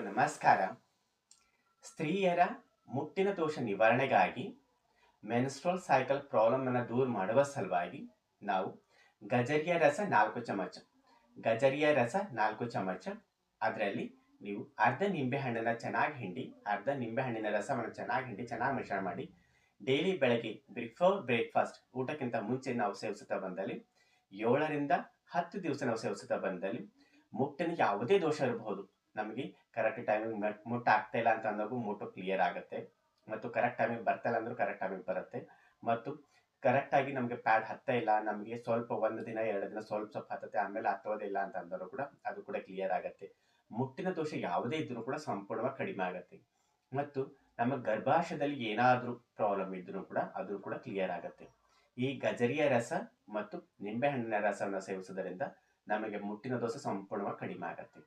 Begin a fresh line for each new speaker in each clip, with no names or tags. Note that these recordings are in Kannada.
ಎಲ್ಲರಿಗೂ ನಮಸ್ಕಾರ ಸ್ತ್ರೀಯರ ಮುಟ್ಟಿನ ದೋಷ ನಿವಾರಣೆಗಾಗಿ ಮೆನ್ಸ್ಟ್ರೋಲ್ ಸೈಕಲ್ ಪ್ರಾಬ್ಲಮ್ ಅನ್ನು ದೂರ ಮಾಡುವ ಸಲುವಾಗಿ ನಾವು ಗಜರಿಯ ರಸ ನಾಲ್ಕು ಚಮಚ, ಗಜರಿಯ ರಸ ನಾಲ್ಕು ಚಮಚ, ಅದರಲ್ಲಿ ನೀವು ಅರ್ಧ ನಿಂಬೆ ಹಣ್ಣನ್ನು ಚೆನ್ನಾಗಿ ಹಿಂಡಿ, ಅರ್ಧ ನಿಂಬೆಹಣ್ಣಿನ ರಸವನ್ನು ಚೆನ್ನಾಗಿ ಹಿಂಡಿ, ಚೆನ್ನಾಗಿ ಮಿಶ್ರಣ ಮಾಡಿ ಡೈಲಿ ಬೆಳಗ್ಗೆ ಬಿಫೋರ್ ಬ್ರೇಕ್ಫಾಸ್ಟ್ ಊಟಕ್ಕಿಂತ ಮುಂಚೆ ನಾವು ಸೇವಿಸುತ್ತಾ ಬಂದಲ್ಲಿ, ಏಳರಿಂದ ಹತ್ತು ದಿವಸ ನಾವು ಸೇವಿಸುತ್ತಾ ಬಂದಲ್ಲಿ ಮುಟ್ಟಿನ ಯಾವುದೇ ದೋಷ ಇರಬಹುದು. ನಮಗೆ ಕರೆಕ್ಟ್ ಟೈಮಿಗೆ ಮುಟ್ಟ ಆಗ್ತಾ ಇಲ್ಲ ಅಂತ ಅಂದಾಗ ಮುಟ್ಟು ಕ್ಲಿಯರ್ ಆಗುತ್ತೆ. ಮತ್ತು ಕರೆಕ್ಟ್ ಟೈಮಿಗೆ ಬರ್ತಾ ಇಲ್ಲ ಅಂದ್ರೂ ಕರೆಕ್ಟ್ ಟೈಮಿಗೆ ಬರುತ್ತೆ. ಮತ್ತು ಕರೆಕ್ಟ್ ಆಗಿ ನಮಗೆ ಪ್ಯಾಡ್ ಹತ್ತಾ ಇಲ್ಲ, ನಮಗೆ ಸ್ವಲ್ಪ ಒಂದು ದಿನ, ಎರಡು ದಿನ ಸ್ವಲ್ಪ ಸ್ವಲ್ಪ ಹತ್ತತ್ತೆ, ಆಮೇಲೆ ಹತ್ತೋದಿಲ್ಲ ಅಂತ ಅಂದರೂ ಕೂಡ ಅದು ಕೂಡ ಕ್ಲಿಯರ್ ಆಗುತ್ತೆ. ಮುಟ್ಟಿನ ದೋಷ ಯಾವುದೇ ಇದ್ರೂ ಕೂಡ ಸಂಪೂರ್ಣವಾಗಿ ಕಡಿಮೆ ಆಗುತ್ತೆ. ಮತ್ತು ನಮ್ಮ ಗರ್ಭಾಶಯದಲ್ಲಿ ಏನಾದರೂ ಪ್ರಾಬ್ಲಮ್ ಇದ್ರೂ ಕೂಡ ಅದು ಕೂಡ ಕ್ಲಿಯರ್ ಆಗುತ್ತೆ. ಈ ಗಜರಿಯ ರಸ ಮತ್ತು ನಿಂಬೆಹಣ್ಣಿನ ರಸವನ್ನು ಸೇವಿಸುವುದರಿಂದ ನಮಗೆ ಮುಟ್ಟಿನ ದೋಷ ಸಂಪೂರ್ಣವಾಗಿ ಕಡಿಮೆ ಆಗುತ್ತೆ.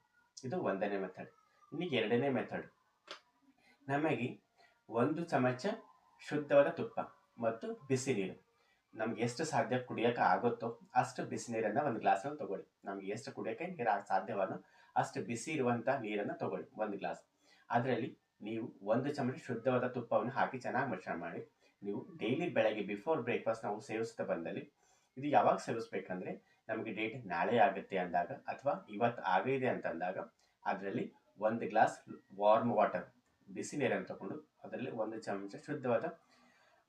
ಇದು ಒಂದನೇ ಮೆಥಡ್ ಇನ್ನು ಎರಡನೇ ಮೆಥಡ್ ನಮಗೆ ಒಂದು ಚಮಚ ಶುದ್ಧವಾದ ತುಪ್ಪ ಮತ್ತು ಬಿಸಿ ನೀರು ನಮ್ಗೆ ಎಷ್ಟು ಸಾಧ್ಯ ಕುಡಿಯೋಕೆ ಆಗುತ್ತೋ ಅಷ್ಟು ಬಿಸಿ ನೀರನ್ನು ಒಂದು ಗ್ಲಾಸಲ್ಲಿ ತಗೊಳ್ಳಿ. ನಮ್ಗೆ ಎಷ್ಟು ಕುಡಿಯೋಕೆ ನೀರು ಸಾಧ್ಯವಾನೋ ಅಷ್ಟು ಬಿಸಿ ಇರುವಂಥ ನೀರನ್ನು ತಗೊಳ್ಳಿ ಒಂದು ಗ್ಲಾಸ್. ಅದರಲ್ಲಿ ನೀವು ಒಂದು ಚಮಚ ಶುದ್ಧವಾದ ತುಪ್ಪವನ್ನು ಹಾಕಿ ಚೆನ್ನಾಗಿ ಮಿಶ್ರಣ ಮಾಡಿ. ನೀವು ಡೈಲಿ ಬೆಳಗ್ಗೆ ಬಿಫೋರ್ ಬ್ರೇಕ್ಫಾಸ್ಟ್ ನಾವು ಸೇವಿಸ್ತಾ ಬಂದಲ್ಲಿ, ಇದು ಯಾವಾಗ ಸೇವಿಸ್ಬೇಕಂದ್ರೆ ನಮಗೆ ಡೇಟ್ ನಾಳೆ ಆಗುತ್ತೆ ಅಂದಾಗ ಅಥವಾ ಇವತ್ತು ಆಗಿದೆ ಅಂತ ಅಂದಾಗ ಅದರಲ್ಲಿ ಒಂದು ಗ್ಲಾಸ್ ವಾರ್ಮ್ ವಾಟರ್ ಬಿಸಿ ನೀರನ್ನು ತಗೊಂಡು ಅದರಲ್ಲಿ ಒಂದು ಚಮಚ ಶುದ್ಧವಾದ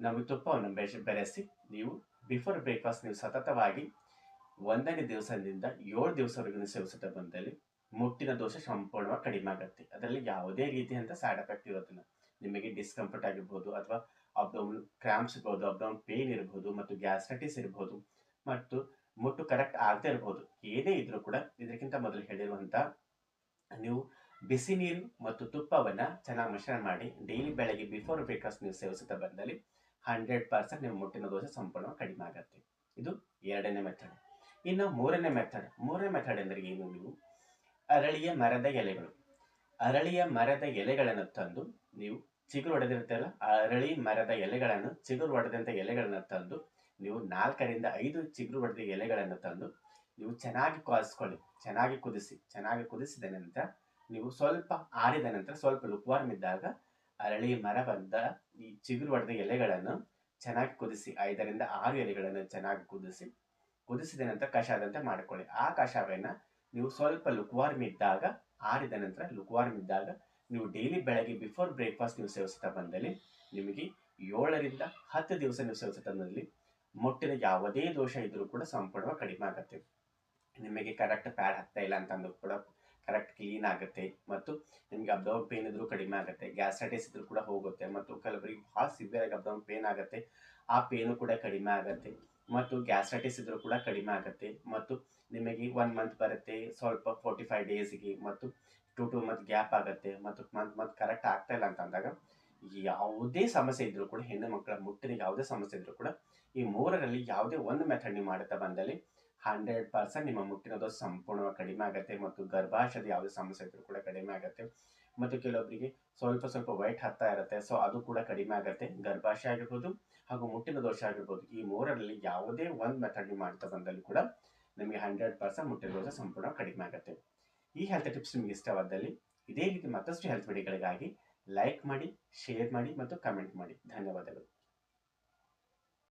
ನಮಗೆ ತುಪ್ಪವನ್ನು ಬೆರೆಸಿ ಬೆರೆಸಿ ನೀವು ಬಿಫೋರ್ ಬ್ರೇಕ್ಫಾಸ್ಟ್ ನೀವು ಸತತವಾಗಿ ಒಂದನೇ ದಿವಸದಿಂದ ಏಳು ದಿವಸವರೆಗೂ ಸೇವಿಸುತ್ತಾ ಬಂದಲ್ಲಿ ಮುಟ್ಟಿನ ದೋಷ ಸಂಪೂರ್ಣವಾಗಿ ಕಡಿಮೆ ಆಗುತ್ತೆ. ಅದರಲ್ಲಿ ಯಾವುದೇ ರೀತಿಯಂತ ಸೈಡ್ ಎಫೆಕ್ಟ್ ಇರೋದಿಲ್ಲ. ನಿಮಗೆ ಡಿಸ್ಕಂಫರ್ಟ್ ಆಗಿರ್ಬೋದು ಅಥವಾ ಅಬ್ಡೌನ್ ಕ್ರಾಂಪ್ಸ್ ಇರ್ಬೋದು ಅಬ್ಡೌನ್ ಪೇನ್ ಇರ್ಬೋದು ಮತ್ತು ಗ್ಯಾಸ್ಟ್ರೈಟಿಸ್ ಇರ್ಬೋದು ಮತ್ತು ಮುಟ್ಟು ಕರೆಕ್ಟ್ ಆಗದೆ ಇರಬಹುದು ಏನೇ ಇದ್ರೂ ಕೂಡ ಇದಕ್ಕಿಂತ ಮೊದಲು ಹೇಳಿರುವಂತ ನೀವು ಬಿಸಿ ನೀರು ಮತ್ತು ತುಪ್ಪವನ್ನ ಚೆನ್ನಾಗಿ ಮಿಶ್ರಣ ಮಾಡಿ ಡೈಲಿ ಬೆಳಗ್ಗೆ ಬಿಫೋರ್ ಬ್ರೇಕ್ಫಾಸ್ಟ್ ನೀವು ಸೇವಿಸುತ್ತಾ ಬಂದಲ್ಲಿ ಹಂಡ್ರೆಡ್ ಪರ್ಸೆಂಟ್ ನಿಮ್ಮ ಮುಟ್ಟಿನ ದೋಷ ಸಂಪೂರ್ಣ ಕಡಿಮೆ ಆಗುತ್ತೆ. ಇದು ಎರಡನೇ ಮೆಥಡ್ ಇನ್ನು ಮೂರನೇ ಮೆಥಡ್ ಮೂರನೇ ಮೆಥಡ್ ಎಂದರೆ ಏನು? ನೀವು ಅರಳಿಯ ಮರದ ಎಲೆಗಳು. ಅರಳಿಯ ಮರದ ಎಲೆಗಳನ್ನು ತಂದು ನೀವು ಚಿಗುರು ಹೊಡೆದಿರ್ತೀರಲ್ಲ ಅರಳಿ ಮರದ ಎಲೆಗಳನ್ನು, ಚಿಗುರು ಹೊಡೆದಂಥ ಎಲೆಗಳನ್ನು ತಂದು ನೀವು ನಾಲ್ಕರಿಂದ ಐದು ಚಿಗುರು ಹೊಡೆದ ಎಲೆಗಳನ್ನು ತಂದು ನೀವು ಚೆನ್ನಾಗಿ ಕಾಯಿಸ್ಕೊಳ್ಳಿ ಚೆನ್ನಾಗಿ ಕುದಿಸಿ, ಚೆನ್ನಾಗಿ ಕುದಿಸಿದ ನಂತರ ನೀವು ಸ್ವಲ್ಪ ಆರಿದ ನಂತರ ಸ್ವಲ್ಪ ಲುಕ್ವಾರ್ಮ್ ಇದ್ದಾಗ ಅರಳಿ ಮರ ಬಂದ ಈ ಚಿಗುರು ಹೊಡೆದ ಎಲೆಗಳನ್ನು ಚೆನ್ನಾಗಿ ಕುದಿಸಿ, ಐದರಿಂದ ಆರು ಎಲೆಗಳನ್ನು ಚೆನ್ನಾಗಿ ಕುದಿಸಿ, ಕುದಿಸಿದ ನಂತರ ಕಷಾಯದಂತೆ ಮಾಡಿಕೊಳ್ಳಿ. ಆ ಕಷಾಯವನ್ನು ನೀವು ಸ್ವಲ್ಪ ಲುಕ್ವಾರ್ಮ್ ಇದ್ದಾಗ, ಆರಿದ ನಂತರ ಲುಕ್ವಾರ್ಮ್ ಇದ್ದಾಗ ನೀವು ಡೈಲಿ ಬೆಳಗ್ಗೆ ಬಿಫೋರ್ ಬ್ರೇಕ್ಫಾಸ್ಟ್ ನೀವು ಸೇವಿಸುತ್ತಾ ಬಂದಲ್ಲಿ ನಿಮಗೆ ಏಳರಿಂದ ಹತ್ತು ದಿವಸ ನೀವು ಸೇವಿಸುತ್ತಾ ಬಂದಲ್ಲಿ ಮುಟ್ಟಿನ ಯಾವುದೇ ದೋಷ ಇದ್ರೂ ಕೂಡ ಸಂಪೂರ್ಣ ಕಡಿಮೆ ಆಗುತ್ತೆ. ನಿಮಗೆ ಕರೆಕ್ಟ್ ಪ್ಯಾಡ್ ಹತ್ತಾ ಇಲ್ಲ ಅಂತಂದ್ರೂ ಕೂಡ ಕರೆಕ್ಟ್ ಕ್ಲೀನ್ ಆಗುತ್ತೆ ಮತ್ತು ನಿಮಗೆ ಅಬ್ಡೌನ್ ಪೇನ್ ಇದ್ರೂ ಕಡಿಮೆ ಆಗುತ್ತೆ. ಗ್ಯಾಸ್ಟ್ರೈಟಿಸ್ ಇದ್ರೂ ಕೂಡ ಹೋಗುತ್ತೆ ಮತ್ತು ಕೆಲವರಿಗೆ ಭಾಳ ಸಿವಿಯರ್ ಆಗಿ ಅಬ್ಡೌನ್ ಪೇನ್ ಆಗುತ್ತೆ. ಆ ಪೇನು ಕೂಡ ಕಡಿಮೆ ಆಗುತ್ತೆ ಮತ್ತು ಗ್ಯಾಸ್ಟ್ರೈಟಿಸ್ ಇದ್ರೂ ಕೂಡ ಕಡಿಮೆ ಆಗುತ್ತೆ ಮತ್ತು ನಿಮಗೆ ಒನ್ ಮಂತ್ ಬರುತ್ತೆ, ಸ್ವಲ್ಪ ಫೋರ್ಟಿ ಫೈವ್ ಡೇಸ್ಗೆ ಮತ್ತು ಟು ಟು ಮಂತ್ ಗ್ಯಾಪ್ ಆಗುತ್ತೆ ಮತ್ತು ಮಂತ್ ಮಂತ್ ಕರೆಕ್ಟ್ ಆಗ್ತಾ ಇಲ್ಲ ಅಂತ ಅಂದಾಗ ಯಾವುದೇ ಸಮಸ್ಯೆ ಇದ್ರೂ ಕೂಡ ಹೆಣ್ಣು ಮಕ್ಕಳ ಮುಟ್ಟಿನ ಯಾವುದೇ ಸಮಸ್ಯೆ ಇದ್ರೂ ಕೂಡ ಈ ಮೂರರಲ್ಲಿ ಯಾವುದೇ ಒಂದು ಮೆಥಡ್ ನೀವು ಮಾಡುತ್ತಾ ಬಂದಲ್ಲಿ ಹಂಡ್ರೆಡ್ ಪರ್ಸೆಂಟ್ ನಿಮ್ಮ ಮುಟ್ಟಿನ ದೋಷ ಸಂಪೂರ್ಣವಾಗಿ ಕಡಿಮೆ ಆಗುತ್ತೆ ಮತ್ತು ಗರ್ಭಾಶಯದ ಯಾವುದೇ ಸಮಸ್ಯೆ ಇದ್ರೂ ಕೂಡ ಕಡಿಮೆ ಆಗುತ್ತೆ. ಮತ್ತು ಕೆಲವೊಬ್ಬರಿಗೆ ಸ್ವಲ್ಪ ಸ್ವಲ್ಪ ವೈಟ್ ಹತ್ತಾ ಇರುತ್ತೆ ಸೊ ಅದು ಕೂಡ ಕಡಿಮೆ ಆಗುತ್ತೆ. ಗರ್ಭಾಶಯ ಆಗಿರ್ಬೋದು ಹಾಗೂ ಮುಟ್ಟಿನ ದೋಷ ಆಗಿರ್ಬೋದು, ಈ ಮೂರರಲ್ಲಿ ಯಾವುದೇ ಒಂದು ಮೆಥಡ್ ನೀವು ಮಾಡ್ತಾ ಬಂದಲ್ಲಿ ಕೂಡ ನಿಮಗೆ ಹಂಡ್ರೆಡ್ ಪರ್ಸೆಂಟ್ ಮುಟ್ಟಿನ ದೋಷ ಸಂಪೂರ್ಣ ಕಡಿಮೆ ಆಗುತ್ತೆ. ಈ ಹೆಲ್ತ್ ಟಿಪ್ಸ್ ನಿಮಗೆ ಇಷ್ಟವಾದಲ್ಲಿ ಇದೇ ರೀತಿ ಮತ್ತಷ್ಟು ಹೆಲ್ತ್ ವಿಡಿಯೋಗಳಿಗಾಗಿ ಲೈಕ್ ಮಾಡಿ ಶೇರ್ ಮಾಡಿ ಮತ್ತು ಕಮೆಂಟ್ ಮಾಡಿ. ಧನ್ಯವಾದಗಳು.